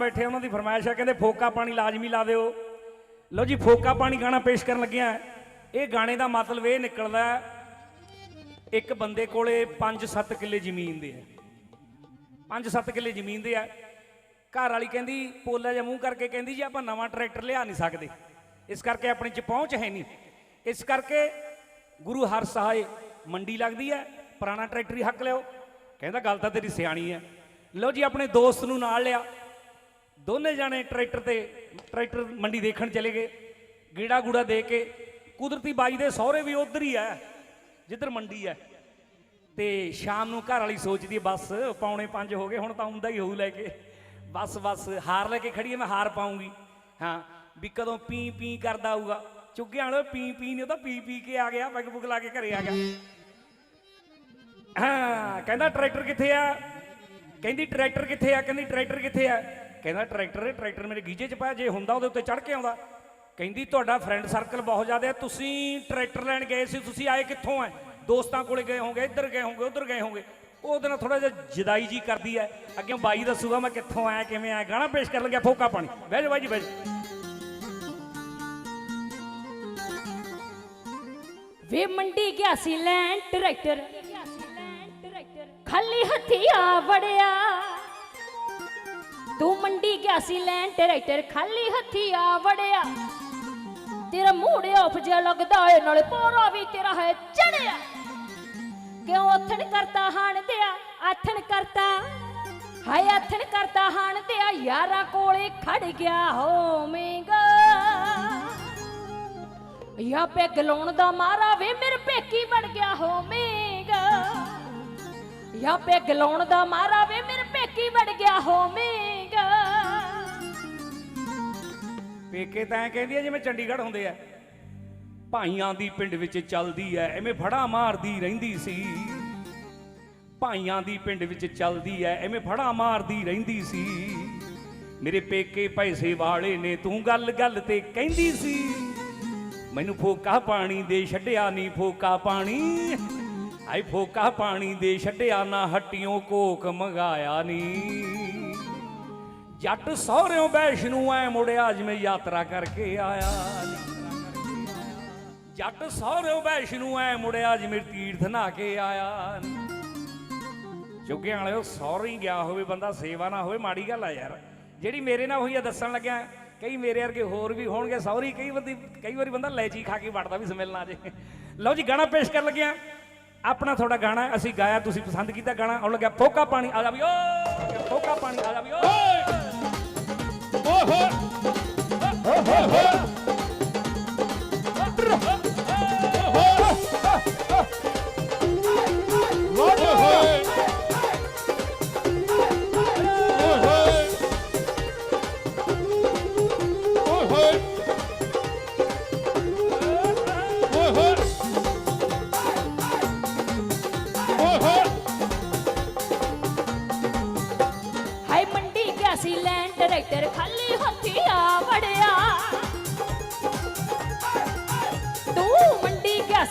ਬੈਠੇ ਉਹਨਾਂ ਦੀ ਫਰਮਾਇਸ਼ ਹੈ ਕਹਿੰਦੇ ਫੋਕਾ ਪਾਣੀ ਲਾਜ਼ਮੀ ਲਾ ਦਿਓ ਲਓ ਜੀ, ਫੋਕਾ ਪਾਣੀ ਗਾਣਾ ਪੇਸ਼ ਕਰਨ ਲੱਗਿਆ। ਇਹ ਗਾਣੇ ਦਾ ਮਤਲਬ ਇਹ ਨਿਕਲਦਾ ਇੱਕ ਬੰਦੇ ਕੋਲੇ 5-7 ਕਿੱਲੇ ਜ਼ਮੀਨ ਦੇ ਹੈ 5-7 ਕਿੱਲੇ ਜ਼ਮੀਨ ਦੇ ਆ। ਘਰ ਵਾਲੀ ਕਹਿੰਦੀ, ਪੋਲਾ ਜਾਂ ਮੂੰਹ ਕਰਕੇ ਕਹਿੰਦੀ ਜੀ, ਆਪਾਂ ਨਵਾਂ ਟਰੈਕਟਰ ਲਿਆ ਨਹੀਂ ਸਕਦੇ। ਇਸ ਕਰਕੇ ਆਪਣੇ ਚ ਪਹੁੰਚ ਹੈ ਨਹੀਂ। ਇਸ ਕਰਕੇ ਗੁਰੂ ਹਰ ਸਹਾਏ ਮੰਡੀ ਲੱਗਦੀ ਹੈ, ਪੁਰਾਣਾ ਟਰੈਕਟਰ ਹੀ ਹੱਕ ਲਿਓ ਕਹਿੰਦਾ, ਗੱਲ ਤਾਂ ਤੇਰੀ ਸਿਆਣੀ ਹੈ। ਲਓ ਜੀ, ਆਪਣੇ ਦੋਸਤ ਨੂੰ ਨਾਲ ਲਿਆ। ਦੋਨੇ ਜਾਣੇ ਟਰੈਕਟਰ ਤੇ ਟਰੈਕਟਰ ਮੰਡੀ ਦੇਖਣ ਚਲੇ ਗਏ। ਗੇੜਾ ਗੂੜਾ ਦੇ ਕੇ ਕੁਦਰਤੀ ਬਾਈ ਦੇ ਸਹੁਰੇ ਵੀ ਉਧਰ ਹੀ ਹੈ ਜਿੱਧਰ ਮੰਡੀ ਹੈ। ਤੇ ਸ਼ਾਮ ਨੂੰ ਘਰ ਵਾਲੀ ਸੋਚਦੀ ਹੈ, ਬਸ ਪੌਣੇ 5 ਹੋ ਗਏ ਹੁਣ ਤਾਂ ਹੁੰਦਾ ਹੀ ਹੋਊ ਲੈ ਕੇ। ਬਸ ਬਸ ਹਾਰ ਲੈ ਕੇ ਖੜੀ ਹੈ ਮੈਂ ਹਾਰ ਪਾਉਂਗੀ। ਹਾਂ ਵੀ ਕਦੋਂ ਪੀ ਪੀ ਕਰਦਾ ਆਊਗਾ ਚੁੱਗਿਆ ਵਾਲੇ ਪੀ ਪੀ ਨਹੀਂ ਉਹ ਤਾਂ ਪੀ ਪੀ ਕੇ ਆ ਗਿਆ ਪੈਗ ਪੁਗ ਲਾ ਕੇ ਘਰੇ ਆ ਗਿਆ। ਹਾਂ ਕਹਿੰਦਾ ਟਰੈਕਟਰ ਕਿੱਥੇ ਆ? ਕਹਿੰਦੀ ਟਰੈਕਟਰ ਕਿੱਥੇ ਆ? ਕਹਿੰਦੀ ਟਰੈਕਟਰ ਕਿੱਥੇ ਆ? ਕਹਿੰਦਾ, ਟਰੈਕਟਰ ਟਰੈਕਟਰ ਮੇਰੇ ਗੀਜੇ 'ਚ ਪਾਇਆ ਜੇ ਹੁੰਦਾ ਉਹਦੇ ਉੱਤੇ ਚੜ ਕੇ ਆਉਂਦਾ। ਕਹਿੰਦੀ, ਤੁਹਾਡਾ ਫਰੈਂਡ ਸਰਕਲ ਬਹੁਤ ਜ਼ਿਆਦਾ ਹੈ, ਤੁਸੀਂ ਟਰੈਕਟਰ ਲੈਣ ਗਏ ਸੀ, ਤੁਸੀਂ ਆਏ ਕਿੱਥੋਂ ਐ? ਦੋਸਤਾਂ ਕੋਲੇ ਗਏ ਹੋਗੇ ਇੱਧਰ ਗਏ ਹੋਗੇ ਉੱਧਰ ਗਏ ਹੋਗੇ ਉਹਦੇ ਨਾਲ ਥੋੜਾ ਜਿਹਾ ਜਦਾਈ ਜੀ ਕਰਦੀ ਐ। ਅੱਗੇ ਬਾਈ ਦੱਸੂਗਾ, ਮੈਂ ਕਿੱਥੋਂ ਆਇਆ, ਕਿਵੇਂ ਆਇਆ? ਗਾਣਾ ਪੇਸ਼ ਕਰਨ ਲੱਗਿਆ, ਫੋਕਾ ਪਾਣੀ। ਬਹਿ ਜਾ ਬਾਈ ਜੀ, ਬਹਿ ਜਾ ਵੇ ਮੰਡੀ ਗਿਆ ਸੀ ਲੈਣ ਟਰੈਕਟਰ। ਖਾਲੀ ਹੱਥੀ ਆ ਵੜਿਆ। ਤੂੰ ਮੰਡੀ ਗਿਆ ਸੀ ਲੈਣ ਟਰੈਕਟਰ ਖਾਲੀ ਹੱਥੀ ਆ ਵੜਿਆ। ਤੇਰਾ ਮੂਡ ਆਫ ਜਿਹਾ ਲੱਗਦਾ ਏ, ਨਾਲੇ ਪੋਰਾ ਵੀ ਤੇਰਾ ਹੈ ਚੜਿਆ। ਕਿਉਂ ਆਥਣ ਕਰਤਾ ਹਾਣ ਦਿਆ, ਆਥਣ ਕਰਤਾ? ਹਾਏ ਆਥਣ ਕਰਤਾ ਹਾਣ ਦਿਆ, ਯਾਰਾਂ ਕੋਲੇ ਖੜ ਗਿਆ ਹੋਵੇਂਗਾ। ਯਾ ਪੇ ਗਲਾਉਣ ਦਾ ਮਾਰਾ ਵੇ, ਮੇਰੇ ਪੇਕੀ ਬਣ ਗਿਆ ਹੋਵੇਂਗਾ। ਯਾ ਪੇ ਗਲਾਉਣ ਦਾ ਮਾਰਾ ਵੇ, ਮੇਰੇ ਪੇਕੀ ਬਣ ਗਿਆ ਹੋਵੇਂਗਾ। ਪੇਕੇ ਤਾਂ ਐਂ ਕਹਿੰਦੀ ਐ ਜਿਵੇਂ ਚੰਡੀਗੜ੍ਹ ਹੁੰਦੇ ਆ। ਭਾਈਆਂ ਦੀ ਪਿੰਡ ਵਿੱਚ ਚੱਲਦੀ ਐ, ਐਵੇਂ ਫੜਾ ਮਾਰਦੀ ਰਹਿੰਦੀ ਸੀ। ਭਾਈਆਂ ਦੀ ਪਿੰਡ ਵਿੱਚ ਚੱਲਦੀ ਐ, ਐਵੇਂ ਫੜਾ ਮਾਰਦੀ ਰਹਿੰਦੀ ਸੀ। ਮੇਰੇ ਪੇਕੇ ਪੈਸੇ ਵਾਲੇ ਨੇ ਤੂੰ ਗੱਲ ਗੱਲ ਤੇ ਕਹਿੰਦੀ ਸੀ। ਮੈਨੂੰ ਫੋਕਾ ਪਾਣੀ ਦੇ ਛੱਡਿਆ ਨਹੀਂ ਫੋਕਾ ਪਾਣੀ। ਆਈ ਫੋਕਾ ਪਾਣੀ ਦੇ ਛੱਡਿਆ ਨਾ ਹੱਟਿਓ ਕੋਕ ਮੰਗਾਇਆ ਨਹੀਂ ਜੱਟ ਸਹੁਰਿਓਂ ਵੈਸ਼ਨੂੰ ਐ ਮੁੜਿਆ ਜਿਵੇਂ ਯਾਤਰਾ ਕਰਕੇ ਆਇਆ। ਜੱਟ ਸਹੁਰਿਓਂ ਵੈਸ਼ਨੂੰ ਐ ਮੁੜਿਆ ਜਿਵੇਂ ਤੀਰਥ ਨਾ ਕੇ ਆਇਆ। ਜੁਗਿਆਂ ਵਾਲਿਓ, ਸਹੁਰੇ ਗਿਆ ਹੋਵੇ, ਬੰਦਾ ਸੇਵਾ ਨਾ ਹੋਵੇ, ਮਾੜੀ ਗੱਲ ਆ ਯਾਰ। ਜਿਹੜੀ ਮੇਰੇ ਨਾਲ ਹੋਈ ਆ ਦੱਸਣ ਲੱਗਿਆ, ਕਈ ਮੇਰੇ ਵਰਗੇ ਹੋਰ ਵੀ ਹੋਣਗੇ ਸਹੁਰੀ, ਕਈ ਬੰਦੀ ਕਈ ਵਾਰੀ ਬੰਦਾ ਲੈਚੀ ਖਾ ਕੇ ਵੜਦਾ ਵੀ ਸਮੈਲ ਨਾ ਜੇ। ਲਓ ਜੀ, ਗਾਣਾ ਪੇਸ਼ ਕਰਨ ਲੱਗਿਆ। ਆਪਣਾ ਤੁਹਾਡਾ ਗਾਣਾ, ਅਸੀਂ ਗਾਇਆ, ਤੁਸੀਂ ਪਸੰਦ ਕੀਤਾ ਗਾਣਾ। ਆਉਣ ਲੱਗਿਆ ਫੋਕਾ ਪਾਣੀ ਆ ਜਾ ਵੀ ਓ! ਫੋਕਾ ਪਾਣੀ ਆ ਜਾ ਵੀ ਓ! ਹਾਏ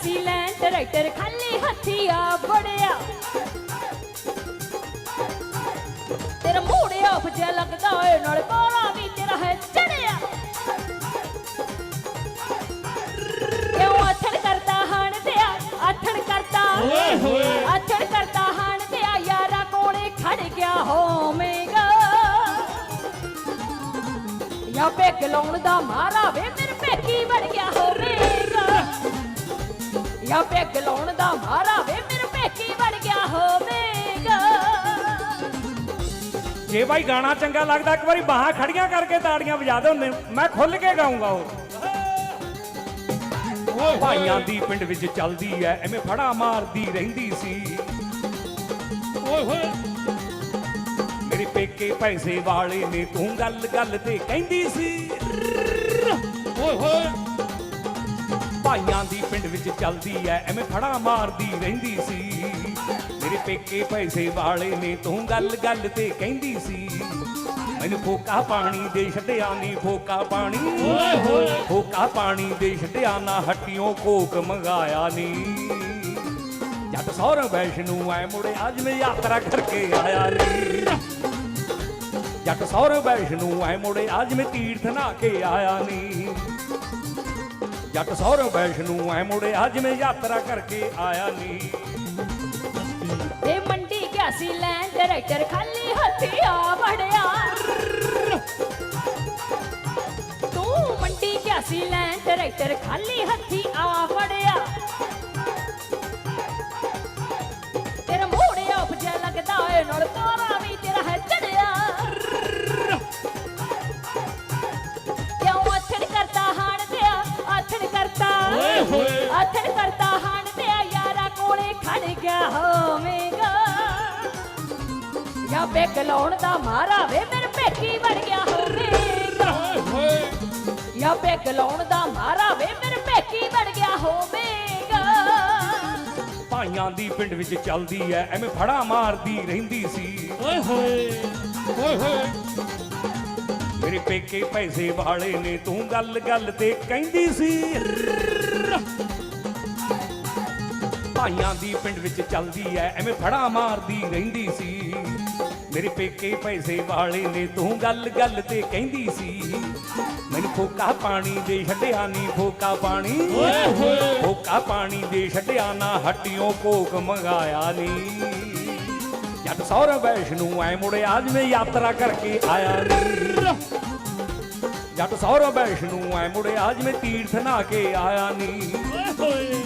ਸੀ ਲੈਣ ਟਰੈਕਟਰ ਖਾਲੀ ਹੱਥੀ ਆ ਵੜਿਆ ਤੇਰਾ ਮੂਡ ਆਫ ਜਿਹਾ ਲੱਗਦਾ ਏ ਨਾਲੇ ਪਾਰਾ ਵੀ ਤੇਰਾ ਹੈ ਚੜਿਆ। ਕਿਉਂ ਆਥਣ ਕਰਤਾ ਹਾਣ ਦਿਆ ਆਥਣ ਕਰਤਾ ਓਏ ਹੋਏ। ਆਥਣ ਕਰਤਾ ਹਾਣ ਦਿਆ ਯਾਰਾ ਕੋਲੇ ਖੜ ਗਿਆ ਹੋਵੇਂਗਾ। ਯਾ ਪੇ ਗਲਾਉਣ ਦਾ ਮਾਰਾ ਵੇ ਮੇਰੇ ਪੇਕੀ ਬਣ ਗਿਆ ਹੋਵੇਂਗਾ ਯਾ ਪੇ ਗਲਾਉਣ ਦਾ ਮਾਰਾ ਵੇ ਮੇਰੇ ਪੇਕੀ ਬਣ ਗਿਆ ਹੋਵੇਂਗਾ। ਜੇ ਬਾਈ ਗਾਣਾ ਚੰਗਾ ਲੱਗਦਾ ਇੱਕ ਵਾਰੀ ਬਾਹਾਂ ਖੜੀਆਂ ਕਰਕੇ ਤਾੜੀਆਂ ਵਜਾ ਦੇ ਹੁੰਦੇ ਮੈਂ ਖੁੱਲ ਕੇ ਗਾਉਂਗਾ ਉਹ। ਭਾਈਆਂ ਦੀ ਪਿੰਡ ਵਿੱਚ ਚੱਲਦੀ ਐ ਐਵੇਂ ਫੜਾ ਮਾਰਦੀ ਰਹਿੰਦੀ ਸੀ। ਓਏ ਹੋਏ। ਮੇਰੇ ਪੇਕੇ ਪੈਸੇ ਵਾਲੇ ਨੇ ਤੂੰ ਗੱਲ ਗੱਲ ਤੇ ਕਹਿੰਦੀ ਸੀ। ਓਏ ਹੋਏ। ਭਾਈਆਂ ਦੀ ਪਿੰਡ ਵਿੱਚ ਚੱਲਦੀ ਐ ਐਵੇਂ ਫੜਾ ਮਾਰਦੀ ਰਹਿੰਦੀ ਸੀ। ਮੇਰੇ ਪੇਕੇ ਪੈਸੇ ਵਾਲੇ ਨੇ ਤੂੰ ਗੱਲ ਗੱਲ ਤੇ ਕਹਿੰਦੀ ਸੀ। ਮੈਨੂੰ ਫੋਕਾ ਪਾਣੀ ਦੇ ਛੱਡਿਆ ਨਹੀਂ ਫੋਕਾ ਪਾਣੀ। ਓਏ ਹੋਏ। ਫੋਕਾ ਪਾਣੀ ਦੇ ਛੱਡਿਆ ਨਾ ਹੱਟੀਆਂ ਕੋਕ ਮੰਗਾਇਆ ਨਹੀਂ ਜੱਟ ਸਹੁਰਾ ਵੈਸ਼ਨੂੰ ਐ ਮੁੜੇ ਅੱਜ ਮੈਂ ਯਾਤਰਾ ਕਰਕੇ ਆਇਆ ਨਹੀਂ ਜੱਟ ਸੌਰ ਵੈਸ਼ਨੂ ਐ ਮੁੜੇ ਅੱਜ ਮੈਂ ਤੀਰਥ ਨਾ ਕੇ ਆਇਆ ਨੀ। ਜੱਟ ਸੌਰ ਵੈਸ਼ਨੂ, ਐ ਮੁੜੇ ਅੱਜ ਯਾਤਰਾ ਕਰਕੇ ਆਇਆ ਨੀ। ਤੇ ਮੰਡੀ ਗਿਆ ਸੀ ਲੈਣ ਡਾਇਰੈਕਟਰ ਖਾਲੀ ਹੱਥੀ ਆ ਵੜਿਆ। ਤੂੰ ਮੰਡੀ ਗਿਆ ਸੀ ਲੈਣ ਡਾਇਰੈਕਟਰ ਖਾਲੀ ਹੱਥੀ ਆ ਵੜਿਆ। ਲਾਉਣ ਦਾ ਮਾਰਾ ਵੇ ਮੇਰੇ ਪੇਕੀ ਵੜ ਗਿਆ। ਹੋਵੇਂਗਾ ਜਾਂ ਬੇਗ ਲਾਉਣ ਦਾ ਮਾਰਾ ਵੇ ਮੇਰੇ ਪੇਕੀ ਵੜ ਗਿਆ ਹੋਵੇਂਗਾ। ਭਾਈਆਂ ਦੀ ਪਿੰਡ ਵਿੱਚ ਚੱਲਦੀ ਐ ਐਵੇਂ ਫੜਾ ਮਾਰਦੀ ਰਹਿੰਦੀ ਸੀ। ਓਏ ਹੋਏ। ਓਏ ਹੋਏ। ਮੇਰੇ ਪੇਕੇ ਪੈਸੇ ਵਾਲੇ ਨੇ ਤੂੰ ਗੱਲ ਗੱਲ ਤੇ ਕਹਿੰਦੀ ਸੀ। ਭਾਈਆਂ ਦੀ ਪਿੰਡ ਵਿੱਚ ਚੱਲਦੀ ਐ ਐਵੇਂ ਫੜਾ ਮਾਰਦੀ ਰਹਿੰਦੀ ਸੀ। ਮੇਰੇ ਪੇਕੇ ਪੈਸੇ ਵਾਲੇ ਨੇ ਤੂੰ ਗੱਲ ਗੱਲ ਤੇ ਕਹਿੰਦੀ ਸੀ। ਮੈਨੂੰ ਫੋਕਾ ਪਾਣੀ ਦੇ ਛੱਡਿਆ ਨਹੀਂ ਫੋਕਾ ਪਾਣੀ। ਓਏ ਹੋਏ। ਫੋਕਾ ਪਾਣੀ ਦੇ ਛੱਡਿਆ ਨਾ ਹੱਟਿਓਂ ਕੋਕ ਮੰਗਾਇਆ ਨਹੀਂ ਜੱਟ ਸੌਰ ਵੈਸ਼ਨੂ ਐ ਮੁੜੇ ਅੱਜ ਮੈਂ ਯਾਤਰਾ ਕਰਕੇ ਆਇਆ ਨਹੀਂ ਜੱਟ ਸੌਰ ਵੈਸ਼ਨੂ ਐ ਮੁੜੇ ਅੱਜ ਮੈਂ ਤੀਰਥ ਨਾ ਕੇ ਆਇਆ ਨਹੀਂ ਓਏ ਹੋਏ।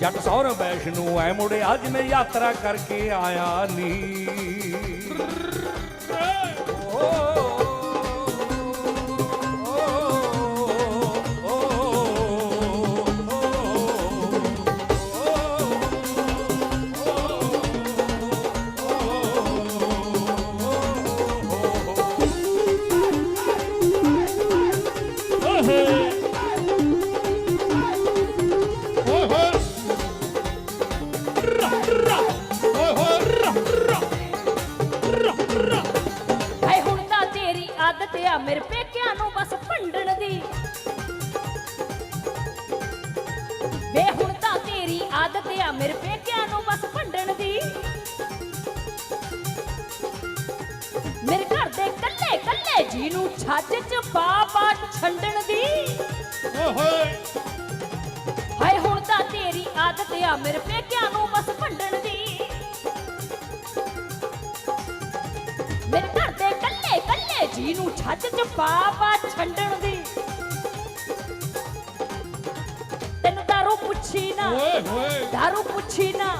ਜੱਟ ਸੌਰ ਵੈਸ਼ਨੂ ਐ ਮੁੜੇ ਅੱਜ ਮੈਂ ਯਾਤਰਾ ਕਰਕੇ ਆਇਆ ਨੀ। Hey! ਮੇਰੇ ਪੇਕਿਆਂ ਨੂੰ ਬਸ ਭੰਡਣ ਦੀ। ਵੇ ਹੁਣ ਤਾਂ ਤੇਰੀ ਆਦਤ ਆ ਮੇਰੇ ਪੇਕਿਆਂ ਨੂੰ ਬਸ ਭੰਡਣ ਦੀ। ਮੇਰੇ ਘਰ ਦੇ ਕੱਲੇ ਕੱਲੇ ਜੀ ਨੂੰ ਛੱਜ ਚ ਪਾ ਪਾ ਛੰਡਣ ਦੀ। ਓਏ ਹੋਏ। ਹਾਏ ਹੁਣ ਤਾਂ ਤੇਰੀ ਆਦਤ ਆ ਮੇਰੇ ਪੇਕਿਆਂ ਨੂੰ ਕੱਲੇ ਜੀ ਨੂੰ ਛੱਜ ਚ ਪਾ ਪਾ ਛੰਡਣ ਦੀ। ਤੈਨੂੰ ਦਾਰੂ ਪੁੱਛੀ ਨਾ। ਓਏ ਹੋਏ। ਦਾਰੂ ਪੁੱਛੀ ਨਾ।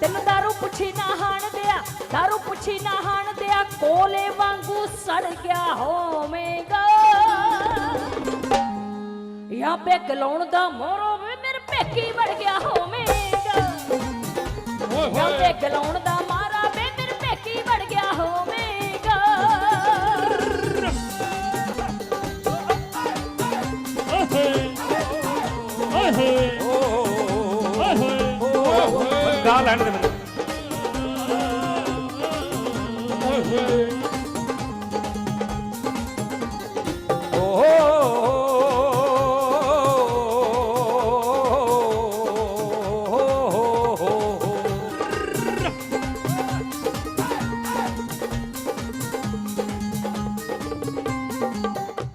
ਤੈਨੂੰ ਦਾਰੂ ਪੁੱਛੀ ਨਾ ਹਾਣ ਦਿਆ। ਦਾਰੂ ਪੁੱਛੀ ਨਾ ਹਾਣ ਦਿਆ। ਕੋਲੇ ਵਾਂਗੂ ਸੜ ਗਿਆ ਹੋਵੇਂਗਾ। ਜਾਂ ਬੇਗ ਲਾਉਣ ਦਾ ਮੋਰੋ ਵੇ ਮੇਰੇ ਪੇਕੀ ਵੜ ਗਿਆ ਹੋਵੇਂਗਾ। ਓਏ ਜਾਂ ਹੋਏ। ਬੇਗ ਲਾਉਣ ਦਾ ਲੈਣ ਦੇ ਮੈਨੂੰ ਓਏ ਹੋਏ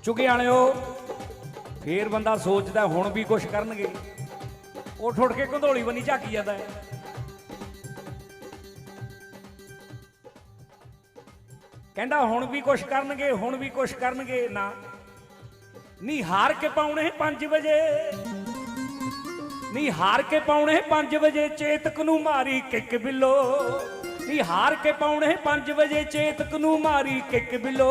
ਚੁਗੇ ਵਾਲਿਓ, ਫੇਰ ਬੰਦਾ ਸੋਚਦਾ ਹੁਣ ਵੀ ਕੁਛ ਕਰਨਗੇ। ਉਹ ਉੱਠ ਕੇ ਕੰਧੋਲੀ ਬੰਨੀ ਝਾਕੀ ਜਾਂਦਾ ਹੈ। ਕਹਿੰਦਾ ਹੁਣ ਵੀ ਕੁਛ ਕਰਨਗੇ, ਹੁਣ ਵੀ ਕੁਛ ਕਰਨਗੇ, ਨਾ। ਨਹੀਂ ਹਾਰ ਕੇ ਪਾਉਣੇ 5 ਵਜੇ। ਨਹੀਂ ਹਾਰ ਕੇ ਪਾਉਣੇ 5 ਵਜੇ, ਚੇਤਕ ਨੂੰ ਮਾਰੀ ਕਿੱਕ ਬਿੱਲੋ। ਨਹੀਂ ਹਾਰ ਕੇ ਪਾਉਣੇ 5 ਵਜੇ, ਚੇਤਕ ਨੂੰ ਮਾਰੀ ਕਿੱਕ ਬਿੱਲੋ।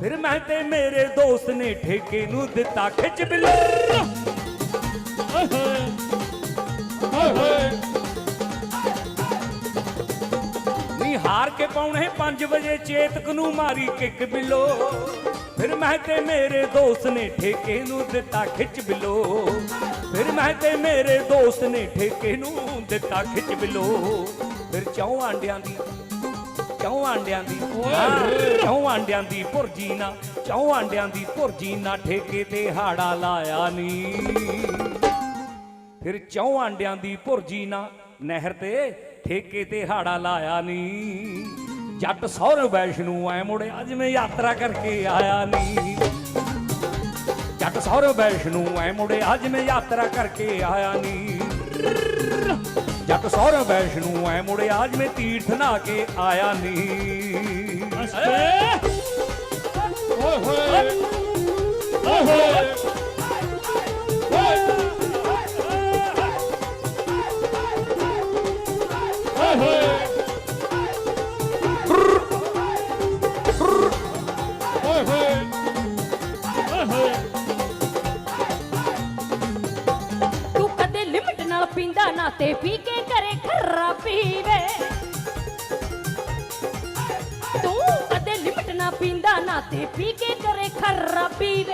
ਫਿਰ ਮੈਂ ਤੇ ਮੇਰੇ ਦੋਸਤ ਨੇ ਠੇਕੇ ਨੂੰ ਦਿੱਤਾ ਖਿੱਚ ਬਿੱਲੋ। ਹਾਰ ਕੇ ਪਾਉਣੇ 5 ਵਜੇ ਚੇਤਕ ਨੂੰ ਮਾਰੀ ਕਿੱਕ ਬਿੱਲੋ। ਫਿਰ ਮੈਂ ਤੇ ਮੇਰੇ ਦੋਸਤ ਨੇ ਠੇਕੇ ਨੂੰ ਦਿੱਤਾ ਖਿੱਚ ਬਿੱਲੋ। ਫਿਰ ਮੈਂ ਤੇ ਮੇਰੇ ਦੋਸਤ ਨੇ ਠੇਕੇ ਨੂੰ ਦਿੱਤਾ ਖਿੱਚ ਬਿੱਲੋ। ਫਿਰ ਚੌਂ ਆਂਡਿਆਂ ਦੀ ਚੌਂ ਆਂਡਿਆਂ ਦੀ ਚੌਂ ਆਂਡਿਆਂ ਦੀ ਭੁਰਜੀ ਨਾ ਚੌਂ ਆਂਡਿਆਂ ਦੀ ਭੁਰਜੀ ਨਾ ਠੇਕੇ ਤੇ ਹਾੜਾ ਲਾਇਆ ਨੀ। ਫਿਰ ਚੌਂ ਆਂਡਿਆਂ ਦੀ ਭੁਰਜੀ ਨਾ ਨਹਿਰ ਤੇ ਠੇਕੇ ਤੇ ਹਾੜਾ ਲਾਇਆ ਨੀ। ਜੱਟ ਸਹੁਰੇ ਵੈਸ਼ਨੂ ਐ ਮੁੜਿਆ ਜਿਵੇਂ ਯਾਤਰਾ ਕਰਕੇ ਆਇਆ ਨੀ। ਜੱਟ ਸਹੁਰੇ ਵੈਸ਼ਨੂ ਐ ਮੁੜਿਆ ਜਿਵੇਂ ਯਾਤਰਾ ਕਰਕੇ ਆਇਆ ਨੀ। ਜੱਟ ਸਹੁਰੇ ਵੈਸ਼ਨੂ ਐ ਮੁੜਿਆ ਜਿਵੇਂ ਤੀਰਥ ਨਾ ਕੇ ਆਇਆ ਨੀ। ਓਏ ਹੋਏ। ਓਏ ਹੋਏ।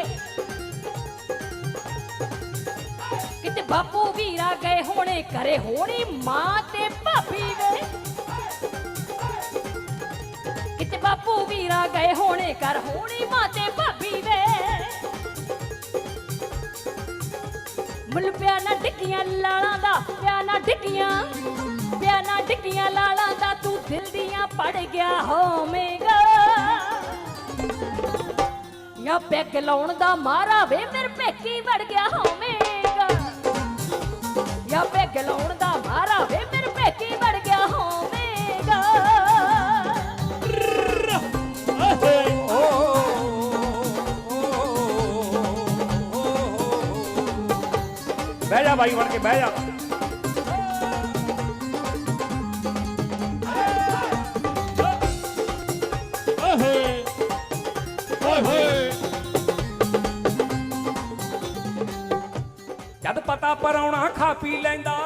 ਖਰਾ ਕਿਤੇ ਬਾਪੂ ਵੀਰਾ ਗਏ ਹੋਣੇ, ਘਰੇ ਹੋਣੀ ਮਾਂ ਤੇ ਭਾਬੀ ਵੇ। ਕਿਤੇ ਬਾਪੂ ਵੀਰਾ ਗਏ ਹੋਣੇ, ਘਰ ਹੋਣੀ ਮਾਂ ਤੇ ਭਾਬੀ ਵੇ। ਮੁੱਲ ਪਿਆ ਨਾ ਡਿੱਗੀਆਂ ਲਾਲਾਂ ਦਾ ਪਿਆ ਨਾ ਡਿੱਗੀਆਂ ਪਿਆ ਨਾ ਡਿੱਗੀਆਂ ਲਾਲਾਂ ਦਾ, ਤੂੰ ਦਿਲ ਦੀਆਂ ਪੜ ਗਿਆ ਹੋਵੇਂਗਾ। ਯਾ ਪੈਗ ਲਾਉਣ ਦਾ ਮਾਰਾ ਵੇ, ਮੇਰੇ ਪੇਕੀ ਵੜ ਗਿਆ ਹੋਵੇਗਾ। ਯਾ ਪੈਗ ਲਾਉਣ ਦਾ ਮਾਰਾ ਵੇ, ਮੇਰੇ ਪੇਕੀ ਵੜ ਗਿਆ ਹੋਵੇਗਾ। ਬਹਿ ਜਾ ਭਾਈ ਵੜ ਕੇ, ਬਹਿ ਜਾ। ਪਰਾਉਣਾ ਖਾ ਪੀ ਲੈਂਦਾ।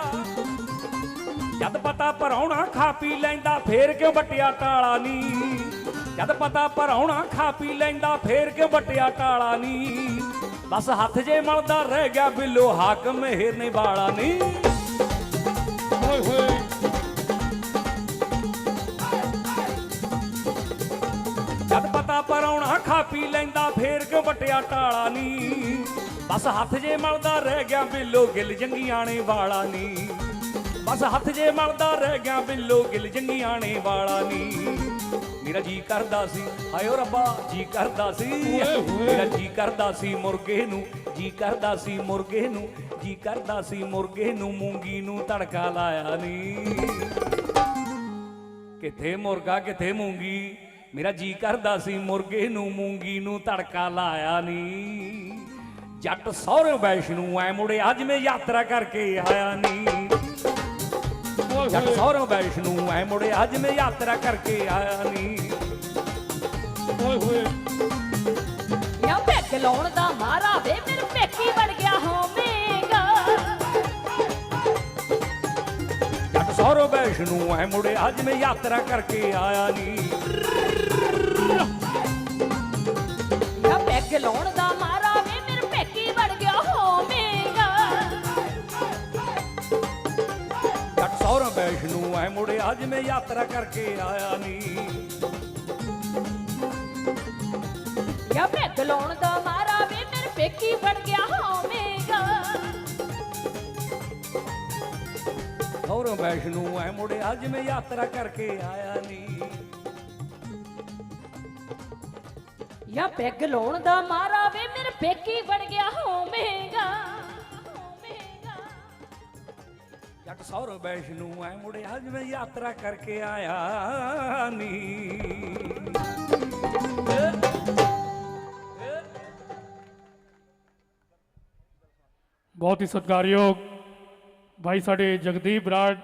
ਜਦ ਪਤਾ ਪਰਾਉਣਾ ਖਾ ਪੀ ਲੈਂਦਾ, ਫੇਰ ਕਿਉਂ ਬਟਿਆ ਟਾਲਾ ਨੀ? ਜਦ ਪਤਾ ਪਰਾਉਣਾ ਖਾ ਪੀ ਲੈਂਦਾ, ਫੇਰ ਕਿਉਂ ਬਟਿਆ ਟਾਲਾ ਨੀ? ਬਸ ਹੱਥ ਜੇ ਮਲਦਾ ਰਹਿ ਗਿਆ ਬਿੱਲੋ, ਹਾਕਮ ਮਿਹਰ ਨੇ ਵਾਲਾ ਨੀ। ਓਏ ਹੋਏ ਜਦ ਪਤਾ ਪਰਾਉਣਾ ਖਾ ਪੀ ਲੈਂਦਾ, ਫੇਰ ਕਿਉਂ ਬਟਿਆ ਟਾਲਾ ਨੀ? ਬਸ ਹੱਥ ਜੇ ਮਲਦਾ ਰਹਿ ਗਿਆ ਬਿੱਲੋ ਗਿਲ ਜੰਗੀਆਣੇ ਵਾਲਾ ਨੀ। ਬਸ ਹੱਥ ਜੇ ਮਲਦਾ ਰਹਿ ਗਿਆ ਬਿੱਲੋ ਗਿਲ ਜੰਗੀਆਣੇ ਵਾਲਾ ਨੀ। ਮੇਰਾ ਜੀ ਕਰਦਾ ਸੀ ਹਾਇਓ ਰੱਬਾ ਜੀ ਕਰਦਾ ਸੀ। ਹੋਏ। ਮੇਰਾ ਜੀ ਕਰਦਾ ਸੀ ਮੁਰਗੇ ਨੂੰ ਜੀ ਕਰਦਾ ਸੀ ਮੁਰਗੇ ਨੂੰ ਜੀ ਕਰਦਾ ਸੀ ਮੁਰਗੇ ਨੂੰ ਮੂੰਗੀ ਨੂੰ ਤੜਕਾ ਲਾਇਆ ਨੀ। ਕਿੱਥੇ ਮੁਰਗਾ ਕਿੱਥੇ ਮੂੰਗੀ? ਮੇਰਾ ਜੀ ਕਰਦਾ ਸੀ ਮੁਰਗੇ ਨੂੰ ਮੂੰਗੀ ਨੂੰ ਤੜਕਾ ਲਾਇਆ ਨੀ। ਜੱਟ ਸਹੁਰੇ ਵੈਸ਼ਨੂ ਐ ਮੁੜੇ ਅੱਜ ਮੈਂ ਯਾਤਰਾ ਕਰਕੇ ਆਇਆ ਨੀ ਜੱਟ ਸਹੁਰੇ ਵੈਸ਼ਨੂ ਐ ਮੁੜੇ ਅੱਜ ਮੈਂ ਯਾਤਰਾ ਕਰਕੇ ਆਇਆ ਨੀ ਓਏ ਹੋਏ ਯਾ ਪੈਗ ਲਾਉਣ ਦਾ ਮਾਰਾ ਵੇ ਮੇਰੇ ਵੜ ਗਿਆ ਹੋਵੇਂਗਾ। ਜੱਟ ਸਹੁਰੇ ਵੈਸ਼ਨੂ ਐ ਮੁੜੇ ਅੱਜ ਮੈਂ ਯਾਤਰਾ ਕਰਕੇ ਆਇਆ ਨੀ ਯਾ ਪੈਗ ਲਾਉਣ ਵੈਸ਼ਨੂ ਐ ਮੁੜੇ ਅੱਜ ਮੈਂ ਯਾਤਰਾ ਕਰਕੇ ਆਇਆ ਨੀ ਯਾ ਪੈਗ ਲਾਉਣ ਦਾ ਮਾਰਾ ਵੇ ਮੇਰੇ ਪੇਕੀ ਵੜ ਗਿਆ ਹੋਵੇਂਗਾ। ਸਹੁਰੇ ਵੈਸ਼ਨੂ ਐ ਮੁੜੇ ਅੱਜ ਮੈਂ ਯਾਤਰਾ ਕਰਕੇ ਆਇਆ ਨੀ ਯਾ ਪੈਗ ਲਾਉਣ ਦਾ ਮਾਰਾ ਵੇ ਮੇਰੇ ਪੇਕੀ ਵੜ ਗਿਆ ਹੋਵੇਂਗਾ। ਜੱਟ ਸਹੁਰੇ ਵੈਸ਼ਨੂ ਐ ਮੁੜੇ ਅੱਜ ਮੈਂ ਯਾਤਰਾ ਕਰਕੇ ਆਇਆ ਨੀ। ਬਹੁਤ ਹੀ ਸਤਿਕਾਰਯੋਗ ਭਾਈ ਸਾਡੇ ਜਗਦੀਪ ਬਰਾੜ